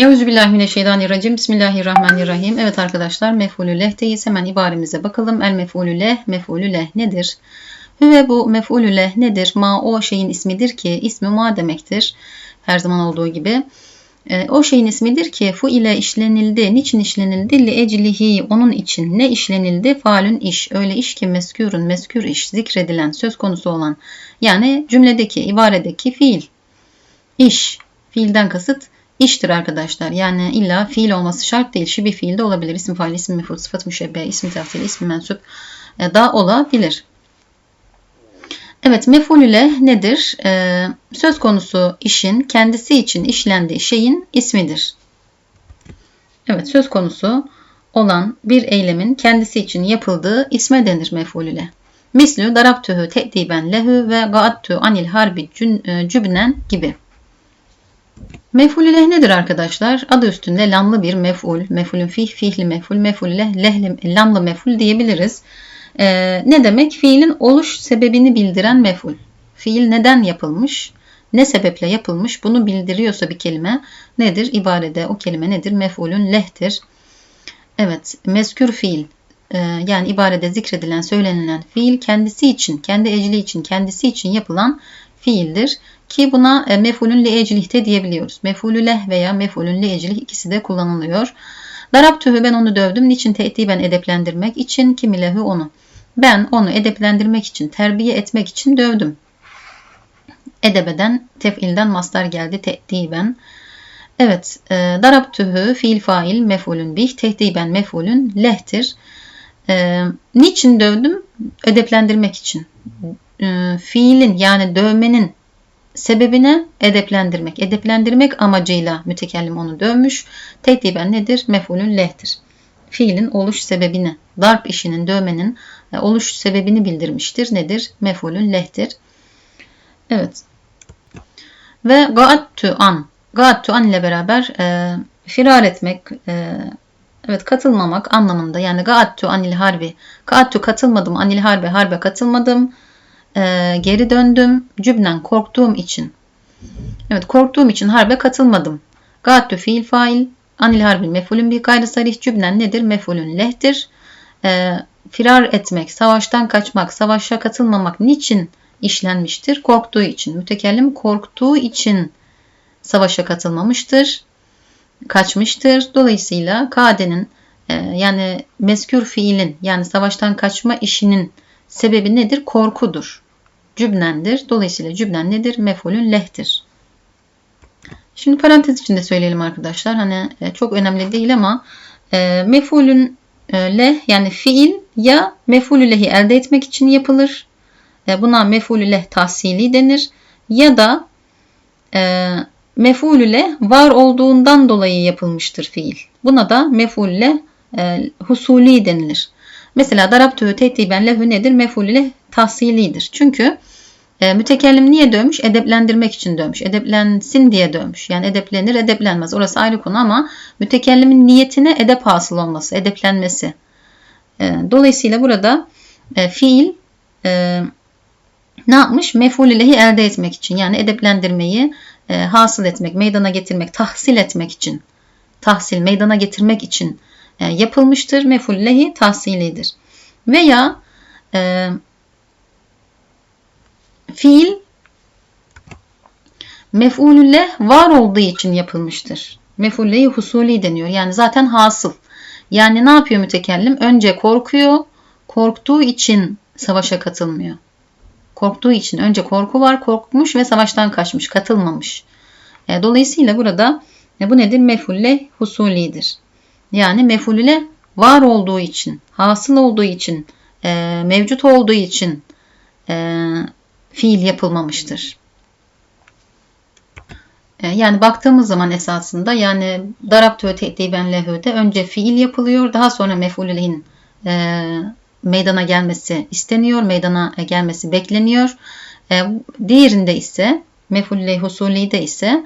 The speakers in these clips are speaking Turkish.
Euzubillahimineşşeytanirracim. Bismillahirrahmanirrahim. Evet arkadaşlar mef'ulü leh'teyiz. Hemen ibaremize bakalım. El mef'ulü leh, mef'ulü leh nedir? Hüve bu mef'ulü leh nedir? Ma o şeyin ismidir ki, ismi ma demektir. Her zaman olduğu gibi. E, o şeyin ismidir ki fu ile işlenildi. Niçin işlenildi? Li eclihi onun için. Ne işlenildi? Falün iş. Öyle iş ki meskürün, meskür iş, zikredilen, söz konusu olan. Yani cümledeki, ibaredeki fiil. İş. Fiilden kasıt iştir arkadaşlar. Yani illa fiil olması şart değil. Şibi fiil de olabilir. İsim fail, isim meful, sıfat müşebbe, isim tefsir, isim mensup e, da olabilir. Evet meful ile nedir? Ee, söz konusu işin kendisi için işlendiği şeyin ismidir. Evet söz konusu olan bir eylemin kendisi için yapıldığı isme denir meful ile. Mislü darabtühü te'diben lehü ve gaattü anil harbi e, cübnen gibi. Mef'ul ile nedir arkadaşlar? Adı üstünde lamlı bir mef'ul, mef'ulün fih, fihli mef'ul, mef'ul ile lehli, lamlı mef'ul diyebiliriz. Ee, ne demek? Fiilin oluş sebebini bildiren mef'ul. Fiil neden yapılmış? Ne sebeple yapılmış? Bunu bildiriyorsa bir kelime nedir? İbarede o kelime nedir? Mef'ulün lehtir. Evet, meskür fiil e, yani ibarede zikredilen, söylenilen fiil kendisi için, kendi ecli için, kendisi için yapılan fiildir. Ki buna e, mefulün li diyebiliyoruz. Mefulü leh veya mefulün li ikisi de kullanılıyor. Darabtühü ben onu dövdüm. Niçin ben edeplendirmek için? Kimi lehü onu. Ben onu edeplendirmek için, terbiye etmek için dövdüm. Edebeden, tefilden mastar geldi tehdiben. Evet, e, darabtühü fiil fail mefulün bih, tehdiben mefulün lehtir. E, niçin dövdüm? Edeplendirmek için. E, fiilin yani dövmenin sebebine edeplendirmek. Edeplendirmek amacıyla mütekellim onu dövmüş. Tekdiben nedir? Mefulün lehtir. Fiilin oluş sebebini, darp işinin, dövmenin e, oluş sebebini bildirmiştir. Nedir? Mefulün lehtir. Evet. Ve gaattü an. Gaattü an ile beraber e, firar etmek, e, evet katılmamak anlamında. Yani gaattü anil harbi. Gaattü katılmadım, anil harbi, harbe katılmadım e, geri döndüm. Cübnen korktuğum için. Evet korktuğum için harbe katılmadım. Gattü fiil fail. Anil harbi mefulün bir gayri sarih cübnen nedir? Mefulün lehtir. E, firar etmek, savaştan kaçmak, savaşa katılmamak niçin işlenmiştir? Korktuğu için. Mütekellim korktuğu için savaşa katılmamıştır. Kaçmıştır. Dolayısıyla kadenin e, yani meskür fiilin yani savaştan kaçma işinin Sebebi nedir? Korkudur. Cübnendir. Dolayısıyla cübnen nedir? Mefulün lehtir. Şimdi parantez içinde söyleyelim arkadaşlar. Hani e, çok önemli değil ama e, mefulün e, leh yani fiil ya mefulü lehi elde etmek için yapılır. E, buna mefulü leh tahsili denir. Ya da e, mefulü leh var olduğundan dolayı yapılmıştır fiil. Buna da mefulü leh husuli denilir. Mesela darabtühü tehdiben lehü nedir? Meful ile tahsilidir. Çünkü e, mütekellim niye dövmüş? Edeplendirmek için dövmüş. Edeplensin diye dövmüş. Yani edeplenir, edeplenmez. Orası ayrı konu ama mütekellimin niyetine edep hasıl olması, edeplenmesi. E, dolayısıyla burada e, fiil e, ne yapmış? Meful ilehi elde etmek için. Yani edeplendirmeyi e, hasıl etmek, meydana getirmek, tahsil etmek için. Tahsil, meydana getirmek için e, yapılmıştır. Mefullehi tahsilidir. Veya e, fiil mef'ulülle var olduğu için yapılmıştır. Mef'ullehi husuli deniyor. Yani zaten hasıl. Yani ne yapıyor mütekellim? Önce korkuyor. Korktuğu için savaşa katılmıyor. Korktuğu için önce korku var. Korkmuş ve savaştan kaçmış. Katılmamış. E, dolayısıyla burada e, bu nedir? Mef'ulle husulidir. Yani mefulüle var olduğu için, hasıl olduğu için, e, mevcut olduğu için e, fiil yapılmamıştır. E, yani baktığımız zaman esasında yani darabtü te'diben lehüde önce fiil yapılıyor. Daha sonra mefulülehin e, meydana gelmesi isteniyor. Meydana gelmesi bekleniyor. E, diğerinde ise mefulüle husulide ise e,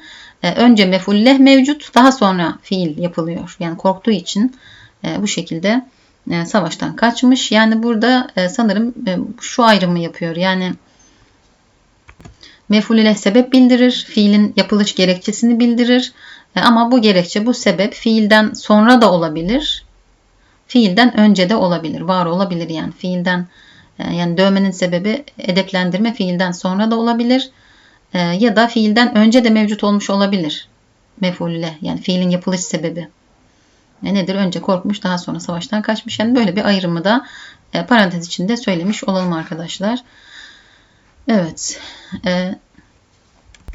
önce mefulleh mevcut daha sonra fiil yapılıyor. Yani korktuğu için e, bu şekilde e, savaştan kaçmış. Yani burada sanırım şu ayrımı yapıyor. Yani Mef'ul leh sebep bildirir. Fiilin yapılış gerekçesini bildirir. E, ama bu gerekçe, bu sebep fiilden sonra da olabilir. Fiilden önce de olabilir. Var olabilir yani. Fiilden e, yani dövmenin sebebi edeplendirme fiilden sonra da olabilir. E, ya da fiilden önce de mevcut olmuş olabilir. Mef'ulle yani fiilin yapılış sebebi. E, nedir? Önce korkmuş daha sonra savaştan kaçmış. Yani böyle bir ayrımı da e, parantez içinde söylemiş olalım arkadaşlar. Evet. E,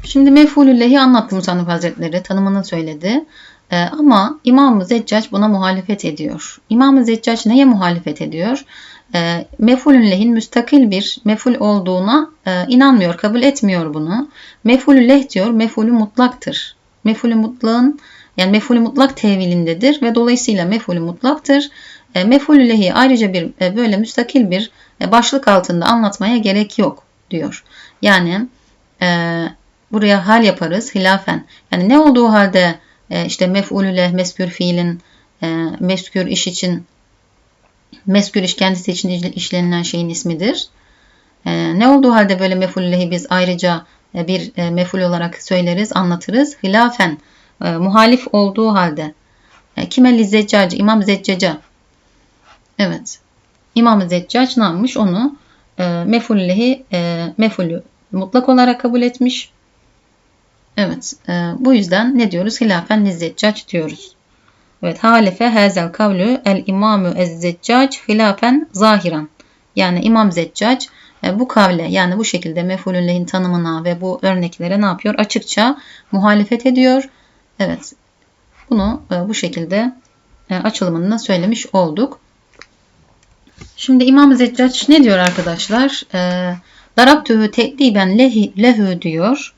şimdi mef'ulüllehi anlattı Musannif Hazretleri. Tanımını söyledi. E, ama İmam-ı Zeccac buna muhalefet ediyor. İmam-ı Zeccac neye muhalefet ediyor? E, mef'ulün lehin müstakil bir mef'ul olduğuna e, inanmıyor, kabul etmiyor bunu. Mef'ulü leh diyor, mef'ulü mutlaktır. Mef'ulü mutlağın yani mef'ulü mutlak tevilindedir ve dolayısıyla mef'ulü mutlaktır. E, mef'ulü lehi ayrıca bir e, böyle müstakil bir e, başlık altında anlatmaya gerek yok diyor. Yani e, buraya hal yaparız hilafen. Yani ne olduğu halde e, işte mef'ulü leh meskür fiilin e, meskür iş için meskür iş kendisi için işlenilen şeyin ismidir. E, ne olduğu halde böyle mef'ulü lehi biz ayrıca e, bir e, mef'ul olarak söyleriz, anlatırız. Hilafen e, muhalif olduğu halde e, kime Zeccacı, İmam Zeccaca evet İmam Zeccac ne yapmış? Onu e, mefullehi e, mefulü mutlak olarak kabul etmiş. Evet e, bu yüzden ne diyoruz? Hilafen Zeccac diyoruz. Evet halefe hazel kavlu el imamu ez Zeccac hilafen zahiran. Yani İmam Zeccac e, bu kavle yani bu şekilde mefulün tanımına ve bu örneklere ne yapıyor? Açıkça muhalefet ediyor Evet. Bunu e, bu şekilde e, açılımını söylemiş olduk. Şimdi İmam Zeccac ne diyor arkadaşlar? Darabtühü tekdiben lehü diyor.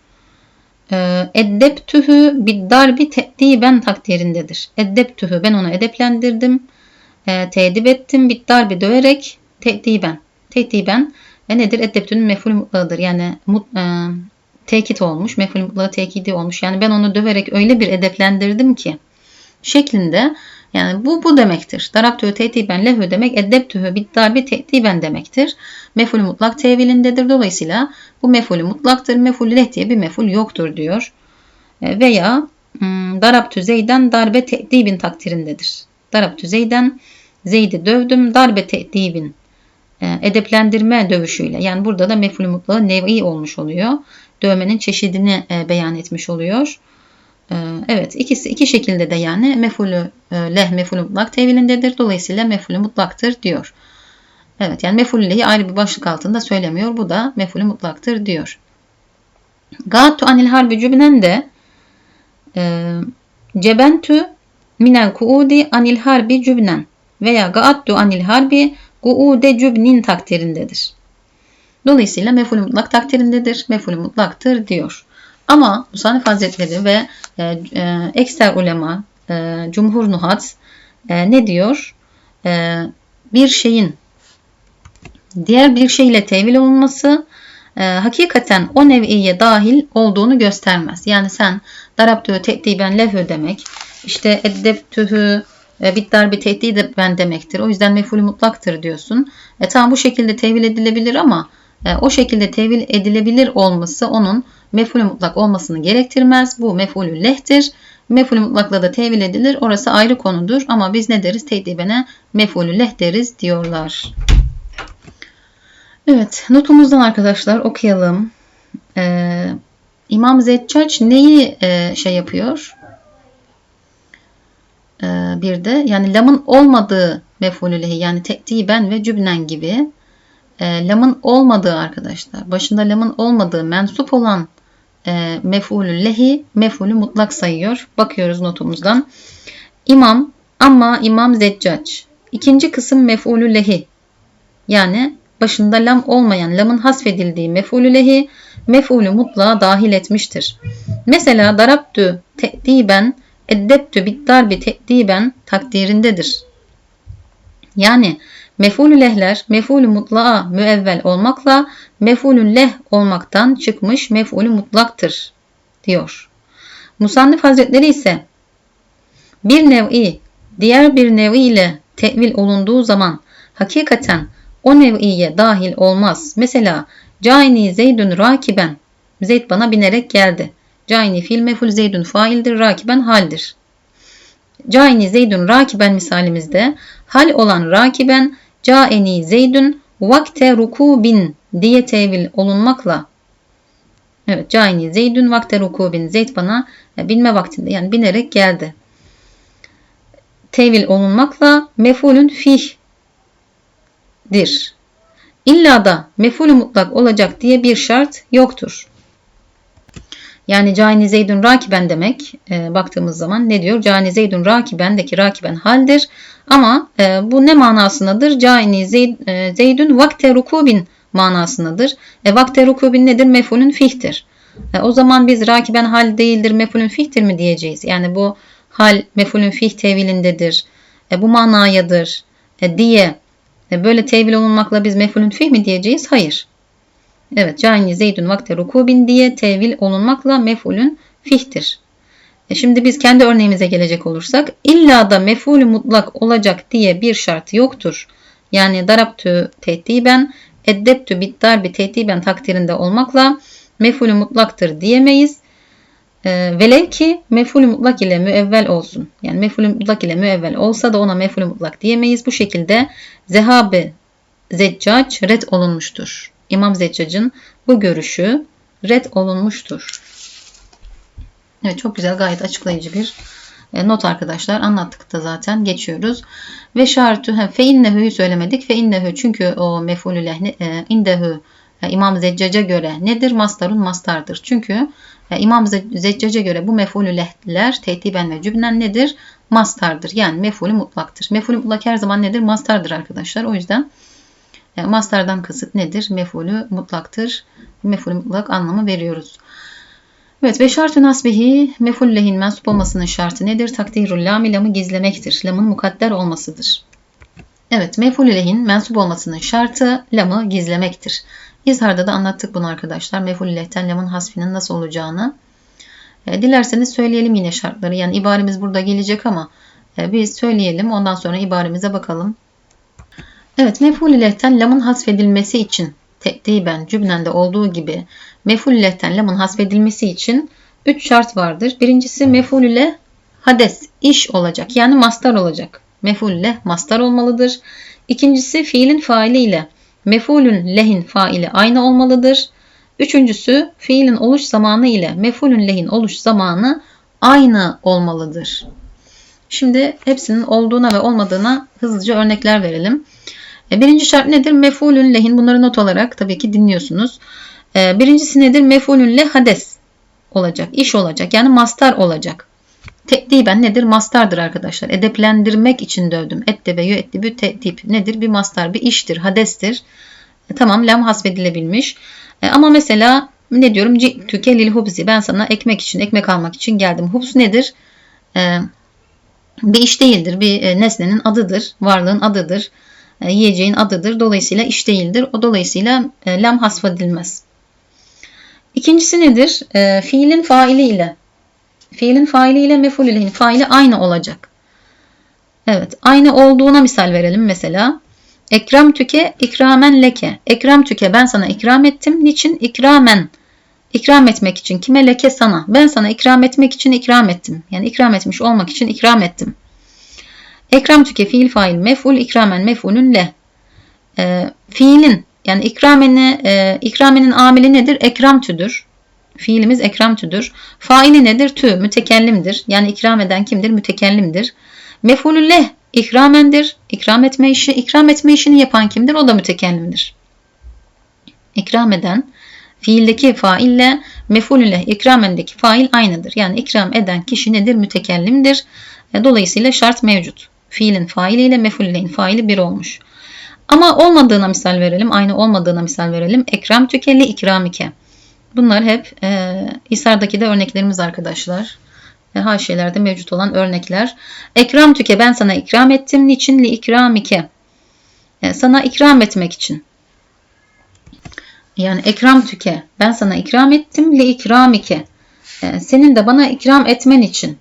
E, Eddeptühü biddarbi tekdiben takdirindedir. Eddeptühü ben onu edeplendirdim. E, tedip ettim. Biddarbi döverek tekdiben. Tekdiben e, nedir? Eddeptü'nün meful mutlağıdır. Yani mut, e, tekit olmuş. Mef'ul mutlağı tekidi olmuş. Yani ben onu döverek öyle bir edeplendirdim ki şeklinde yani bu bu demektir. Darabtühü tehdiben lehü demek eddeptühü bittarbi tehdiben demektir. Mef'ul mutlak tevilindedir. Dolayısıyla bu mef'ulü mutlaktır. Mef'ul leh diye bir mef'ul yoktur diyor. E, veya hmm, darabtü zeyden darbe tehdibin takdirindedir. Darabtü zeyden zeydi dövdüm darbe tehdibin e, edeplendirme dövüşüyle. Yani burada da mef'ul mutlağı nev'i olmuş oluyor dövmenin çeşidini e, beyan etmiş oluyor. E, evet ikisi iki şekilde de yani mefulü e, leh mefulü mutlak tevilindedir. Dolayısıyla mefulü mutlaktır diyor. Evet yani mefulü lehi ayrı bir başlık altında söylemiyor. Bu da mefulü mutlaktır diyor. Gâtu anil harbi cübnen de e, cebentü minel kuudi anil harbi cübnen veya gaattu anil harbi kuude cübnin takdirindedir. Dolayısıyla mef'ul mutlak takdirindedir. Mef'ul mutlaktır diyor. Ama Musannif Hazretleri ve e, e, ekster ulema, e, cumhur nuhat e, ne diyor? E, bir şeyin diğer bir şeyle tevil olunması e, hakikaten o nev'iye dahil olduğunu göstermez. Yani sen darabtühü tekdiben lehü demek, işte eddebtühü e, bittar bir tehdidi ben demektir. O yüzden mef'ulü mutlaktır diyorsun. E, tamam bu şekilde tevil edilebilir ama e, o şekilde tevil edilebilir olması onun mef'ulü mutlak olmasını gerektirmez. Bu mef'ulü lehtir. Mef'ulü mutlakla da tevil edilir. Orası ayrı konudur. Ama biz ne deriz? Tehdibene mef'ulü leh deriz diyorlar. Evet. Notumuzdan arkadaşlar okuyalım. Ee, İmam Zeccac neyi e, şey yapıyor? Ee, bir de yani lamın olmadığı mef'ulü lehi yani tekdiben ve cübnen gibi e, lamın olmadığı arkadaşlar, başında lamın olmadığı mensup olan e, mef'ulü lehi mef'ulü mutlak sayıyor. Bakıyoruz notumuzdan. İmam ama imam zeccac. İkinci kısım mef'ulü lehi. Yani başında lam olmayan lamın hasfedildiği mef'ulü lehi mef'ulü mutlağa dahil etmiştir. Mesela darabtü te'diben eddebtü bittarbi te'diben takdirindedir. Yani Mef'ulü lehler mef'ulü mutlağa müevvel olmakla mef'ulün leh olmaktan çıkmış mef'ulü mutlaktır diyor. Musannif Hazretleri ise bir nev'i diğer bir nev'i ile tevil olunduğu zaman hakikaten o nev'iye dahil olmaz. Mesela Caini Zeydün rakiben Zeyd bana binerek geldi. Cayni fiil meful Zeydun faildir. Rakiben haldir. Cayni Zeydun rakiben misalimizde hal olan rakiben caeni Zeydun vakte rukubin diye tevil olunmakla Evet caini Zeydun vakte rukubin Zeyd bana e, binme vaktinde yani binerek geldi. Tevil olunmakla mefulün fih'dir. İlla da mefulü mutlak olacak diye bir şart yoktur. Yani cani zeydun rakiben demek e, baktığımız zaman ne diyor? Cani zeydun rakibendeki rakiben haldir. Ama e, bu ne manasındadır? Cani zeyd, e, vakte rukubin manasındadır. E, vakte rukubin nedir? Mefulün fihtir. E, o zaman biz rakiben hal değildir, mefulün fihtir mi diyeceğiz? Yani bu hal mefulün fih tevilindedir. E, bu manayadır e, diye e, böyle tevil olunmakla biz mefulün fih mi diyeceğiz? Hayır. Evet, cani zeydun vakte rukubin diye tevil olunmakla mefulün fihtir. E şimdi biz kendi örneğimize gelecek olursak illa da mefulü mutlak olacak diye bir şart yoktur. Yani darabtü tehdiben eddeptü bit darbi tehdiben takdirinde olmakla mefulü mutlaktır diyemeyiz. E, velev ki mefulü mutlak ile müevvel olsun. Yani mefulü mutlak ile müevvel olsa da ona mefulü mutlak diyemeyiz. Bu şekilde zehabe zeccac red olunmuştur. İmam Zeccac'ın bu görüşü red olunmuştur. Evet çok güzel gayet açıklayıcı bir e, not arkadaşlar. Anlattık da zaten geçiyoruz. Ve şartü fe innehu'yu söylemedik. Fe innehu çünkü o mefulü lehni e, indehu e, İmam Zeccac'a göre nedir? Mastarun mastardır. Çünkü e, İmam Zeccac'a göre bu mefulü lehler tehdiben ve cübnen nedir? Mastardır. Yani mefulü mutlaktır. Mefulü mutlak her zaman nedir? Mastardır arkadaşlar. O yüzden e, mastardan kasıt nedir? Mefulü mutlaktır. Mefulü mutlak anlamı veriyoruz. Evet ve şartı nasbihi meful lehin mensup olmasının şartı nedir? Takdirul lam lamı gizlemektir. Lamın mukadder olmasıdır. Evet meful lehin mensup olmasının şartı lamı gizlemektir. İzharda da anlattık bunu arkadaşlar. Meful lehten lamın hasfinin nasıl olacağını. E, dilerseniz söyleyelim yine şartları. Yani ibaremiz burada gelecek ama e, biz söyleyelim. Ondan sonra ibaremize bakalım. Evet meful lehten lamın hasfedilmesi için tekdiben cümlende olduğu gibi meful lehten lamın hasfedilmesi için 3 şart vardır. Birincisi meful ile hades iş olacak. Yani mastar olacak. Meful ile mastar olmalıdır. İkincisi fiilin faili ile mefulün lehin faili aynı olmalıdır. Üçüncüsü fiilin oluş zamanı ile mefulün lehin oluş zamanı aynı olmalıdır. Şimdi hepsinin olduğuna ve olmadığına hızlıca örnekler verelim. E, birinci şart nedir? Mefulün lehin. Bunları not olarak tabii ki dinliyorsunuz. E, birincisi nedir? Mefulün le hades olacak. iş olacak. Yani mastar olacak. Te'diben nedir? Mastardır arkadaşlar. Edeplendirmek için dövdüm. Ettebe, ettibü, te'dib nedir? Bir mastar, bir iştir, hadestir. E, tamam lam hasfedilebilmiş. E, ama mesela ne diyorum? Tüke lil hubzi. Ben sana ekmek için, ekmek almak için geldim. Hubs nedir? Bir iş değildir. Bir nesnenin adıdır. Varlığın adıdır. E, yiyeceğin adıdır. Dolayısıyla iş değildir. O dolayısıyla e, lam hasfedilmez. İkincisi nedir? E, fiilin faili ile Fiilin faili ile mef'ul faili aynı olacak. Evet, aynı olduğuna misal verelim mesela. Ekram tüke, ikramen leke. Ekram tüke, ben sana ikram ettim. Niçin? İkramen. İkram etmek için. Kime leke sana. Ben sana ikram etmek için ikram ettim. Yani ikram etmiş olmak için ikram ettim. Ekram tüke fiil fail mef'ul ikramen mef'ulün le. E, fiilin yani ikrameni, e, ikramenin amili nedir? Ekram tüdür. Fiilimiz ekram tüdür. Faili nedir? Tü, mütekellimdir. Yani ikram eden kimdir? Mütekellimdir. Mef'ulü leh, ikramendir. İkram etme işi, ikram etme işini yapan kimdir? O da mütekellimdir. İkram eden, fiildeki faille mef'ulü leh, ikramendeki fail aynıdır. Yani ikram eden kişi nedir? Mütekellimdir. E, dolayısıyla şart mevcut. Fiilin failiyle mef'ulün faili bir olmuş. Ama olmadığına misal verelim. Aynı olmadığına misal verelim. Ekram tükeli ikramike. Bunlar hep e, İsar'daki de örneklerimiz arkadaşlar. E, haşiyelerde mevcut olan örnekler. Ekram tüke ben sana ikram ettim. Niçin? Li ikramike. E, sana ikram etmek için. Yani ekram tüke ben sana ikram ettim. Li ikramike. E, senin de bana ikram etmen için.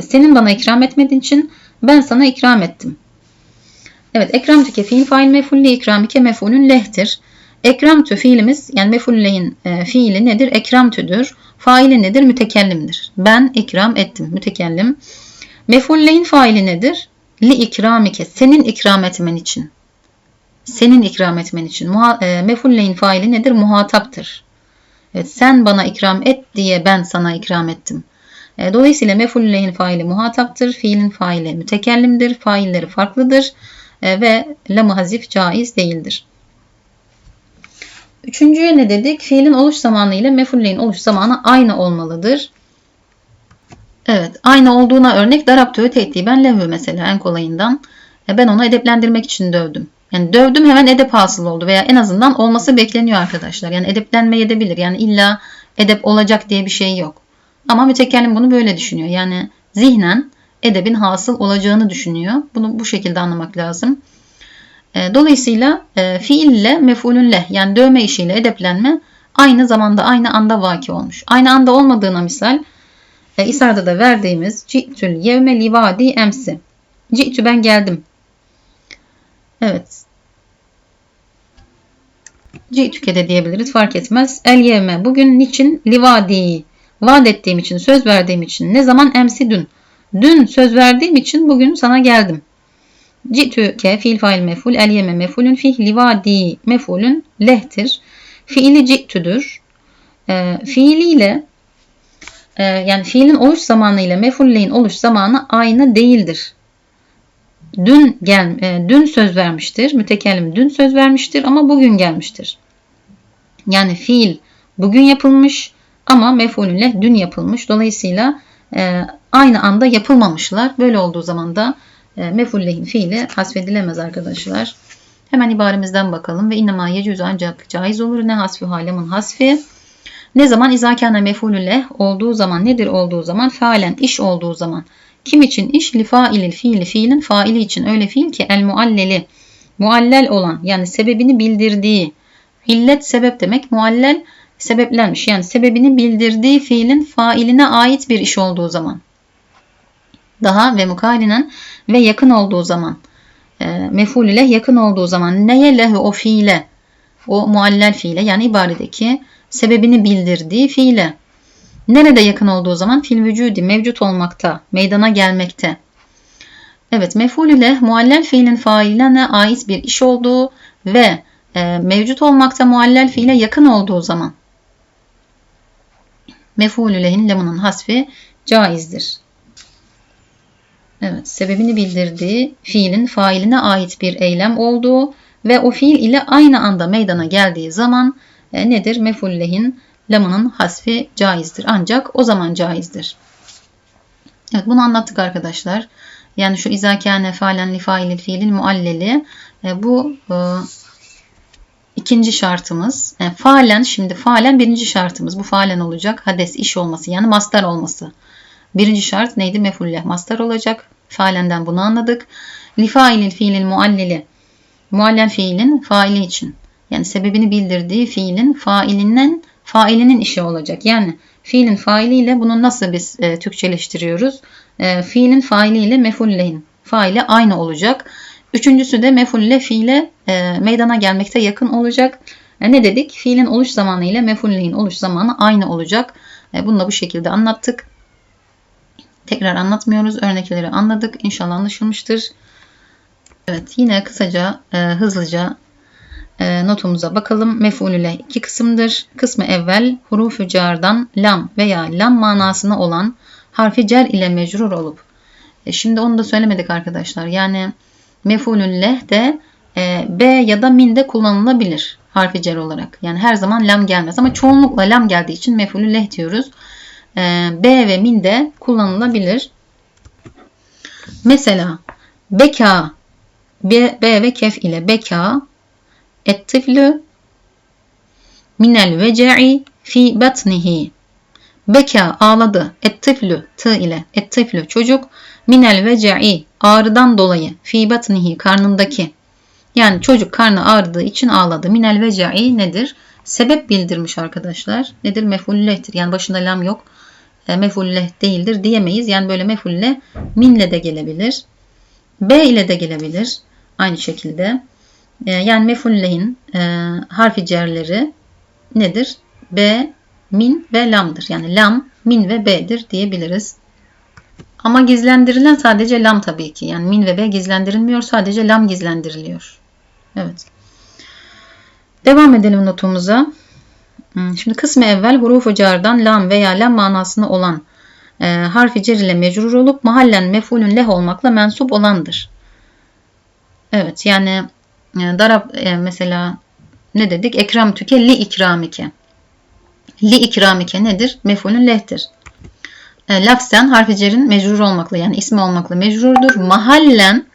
Senin bana ikram etmediğin için ben sana ikram ettim. Evet ekram tüke fiil fail meful li ikramike mefulün lehtir. Ekramtü fiilimiz yani mefullehin e, fiili nedir? Ekramtüdür. Faili nedir? Mütekellimdir. Ben ikram ettim. Mütekellim. Mefullehin faili nedir? Li ikramike. Senin ikram etmen için. Senin ikram etmen için. Muha, e, mefullehin faili nedir? Muhataptır. Evet, sen bana ikram et diye ben sana ikram ettim. E, dolayısıyla mefullehin faili muhataptır. Fiilin faili mütekellimdir. Failleri farklıdır. E, ve lamı hazif caiz değildir. Üçüncüye ne dedik? Fiilin oluş zamanı ile mefulleyin oluş zamanı aynı olmalıdır. Evet, aynı olduğuna örnek daraptüğü tehdiben levhü mesela en kolayından. E, ben onu edeplendirmek için dövdüm. Yani dövdüm hemen edep hasıl oldu veya en azından olması bekleniyor arkadaşlar. Yani edeplenmeye edebilir. Yani illa edep olacak diye bir şey yok. Ama mütekellim bunu böyle düşünüyor. Yani zihnen edebin hasıl olacağını düşünüyor. Bunu bu şekilde anlamak lazım. E, dolayısıyla e, fiille mef'ulün leh yani dövme işiyle edeplenme aynı zamanda aynı anda vaki olmuş. Aynı anda olmadığına misal e, İsa'da da verdiğimiz ci'tül yevme livadi emsi. Ci'tü ben geldim. Evet. Ci'tüke de diyebiliriz fark etmez. El yevme bugün niçin livadi vaat ettiğim için söz verdiğim için ne zaman emsi dün. Dün söz verdiğim için bugün sana geldim. Ci'tüke fiil fail meful, el yeme mefulün fih livadi mefulün lehtir. Fiili ci'tüdür. E, fiiliyle e, yani fiilin oluş zamanı ile mefulleyin oluş zamanı aynı değildir. Dün gel, e, dün söz vermiştir. Mütekellim dün söz vermiştir ama bugün gelmiştir. Yani fiil bugün yapılmış ama mefulüyle dün yapılmış. Dolayısıyla e, aynı anda yapılmamışlar. Böyle olduğu zaman da e, mefullehin fiili hasfedilemez arkadaşlar. Hemen ibaremizden bakalım. Ve innema yecüzü ancak caiz olur. Ne hasfi halemun hasfi. Ne zaman izakâne mefulüle olduğu zaman nedir olduğu zaman faalen iş olduğu zaman. Kim için iş? Li failil fiili fiilin faili için öyle fiil ki el mualleli muallel olan yani sebebini bildirdiği illet sebep demek muallel sebeplenmiş. Yani sebebini bildirdiği fiilin failine ait bir iş olduğu zaman. Daha ve mukarinen ve yakın olduğu zaman. E, meful ile yakın olduğu zaman. Neye lehu o fiile? O muallel fiile yani ibaredeki sebebini bildirdiği fiile. Nerede yakın olduğu zaman? Fil vücudi mevcut olmakta meydana gelmekte. Evet meful ile muallel fiilin failine ait bir iş olduğu ve e, mevcut olmakta muallel fiile yakın olduğu zaman mefulü lehin lemının hasfi caizdir. Evet, sebebini bildirdiği fiilin failine ait bir eylem olduğu ve o fiil ile aynı anda meydana geldiği zaman e, nedir? Mefullehin lamının hasfi caizdir. Ancak o zaman caizdir. Evet bunu anlattık arkadaşlar. Yani şu izakâne falen li failil fiilin mualleli e, bu e, ikinci şartımız. E, falen şimdi falen birinci şartımız. Bu falen olacak. Hades iş olması yani mastar olması. Birinci şart neydi? Mefulle mastar olacak. Failenden bunu anladık. Li failil fiilin muallili. Muallel fiilin faili için. Yani sebebini bildirdiği fiilin failinden failinin işi olacak. Yani fiilin failiyle bunu nasıl biz e, Türkçeleştiriyoruz? E, fiilin failiyle mefullehin faili aynı olacak. Üçüncüsü de mefulle fiile e, meydana gelmekte yakın olacak. E, ne dedik? Fiilin oluş zamanı ile mefullehin oluş zamanı aynı olacak. E, bunu da bu şekilde anlattık. Tekrar anlatmıyoruz. Örnekleri anladık. İnşallah anlaşılmıştır. Evet yine kısaca e, hızlıca e, notumuza bakalım. Mef'ul ile iki kısımdır. Kısmı evvel hurufu cardan lam veya lam manasına olan harfi cer ile mecrur olup e, şimdi onu da söylemedik arkadaşlar. Yani mef'ulün leh de e, B ya da min de kullanılabilir harfi cer olarak. Yani her zaman lam gelmez ama çoğunlukla lam geldiği için mef'ulü leh diyoruz. E, B ve min de kullanılabilir. Mesela beka B, B ve kef ile beka ettiflü minel vece'i fi batnihi beka ağladı ettiflü t ile ettiflü çocuk minel vece'i ağrıdan dolayı fi batnihi karnındaki yani çocuk karnı ağrıdığı için ağladı. Minel vece'i nedir? Sebep bildirmiş arkadaşlar. Nedir? Mefullehtir. Yani başında lam yok. E, mefulleh değildir diyemeyiz. Yani böyle mefulle minle de gelebilir. B ile de gelebilir. Aynı şekilde. E, yani mefullehin e, harfi cerleri nedir? B, min ve lamdır. Yani lam, min ve b'dir diyebiliriz. Ama gizlendirilen sadece lam tabii ki. Yani min ve b gizlendirilmiyor. Sadece lam gizlendiriliyor. Evet. Devam edelim notumuza. Hmm, Şimdi kısmı evvel hurufu cardan lam veya lam manasını olan e, harfi cer ile mecrur olup mahallen mefulün leh olmakla mensup olandır. Evet yani e, darab e, mesela ne dedik? Ekram tüke li ikramike. Li ikramike nedir? Mefulün lehtir. E, lafzen harfi cerin mecrur olmakla yani ismi olmakla mecrurdur. Mahallen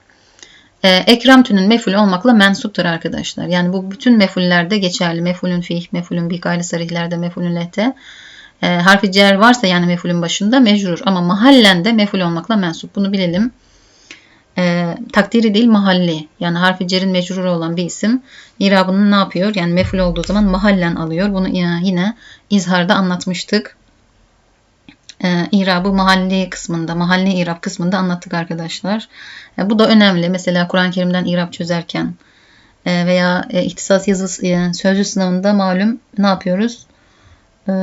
e, ekram tünün mefulü olmakla mensuptur arkadaşlar. Yani bu bütün mefullerde geçerli. Mefulün fih, mefulün bih, gayri sarihlerde, mefulün lehte. E, harfi cer varsa yani mefulün başında mecrur. Ama mahallen de meful olmakla mensup. Bunu bilelim. E, takdiri değil mahalli. Yani harfi cerin mecrur olan bir isim irabını ne yapıyor? Yani meful olduğu zaman mahallen alıyor. Bunu yine izharda anlatmıştık. E, irabı mahalli kısmında, mahalli irab kısmında anlattık arkadaşlar. E, bu da önemli. Mesela Kur'an-ı Kerim'den irab çözerken e, veya e, ihtisas yazı e, sözlü sınavında malum ne yapıyoruz? E,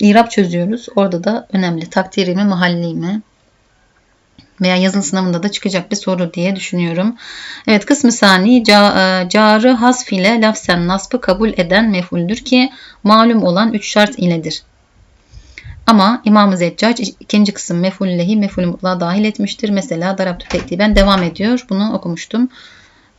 irab çözüyoruz. Orada da önemli. Takdiri mi, mahalli mi? Veya yazılı sınavında da çıkacak bir soru diye düşünüyorum. Evet kısmı sani ca, e, carı hasf ile lafzen nasbı kabul eden mefuldür ki malum olan üç şart iledir. Ama İmam-ı Zeccac ikinci kısım mefullehi mefulü mutlağa dahil etmiştir. Mesela darabtü tekliben devam ediyor. Bunu okumuştum.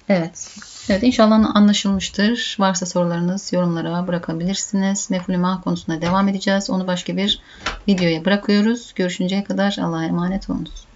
Evet. Evet inşallah anlaşılmıştır. Varsa sorularınız yorumlara bırakabilirsiniz. Mefulü ma konusunda devam edeceğiz. Onu başka bir videoya bırakıyoruz. Görüşünceye kadar Allah'a emanet olunuz.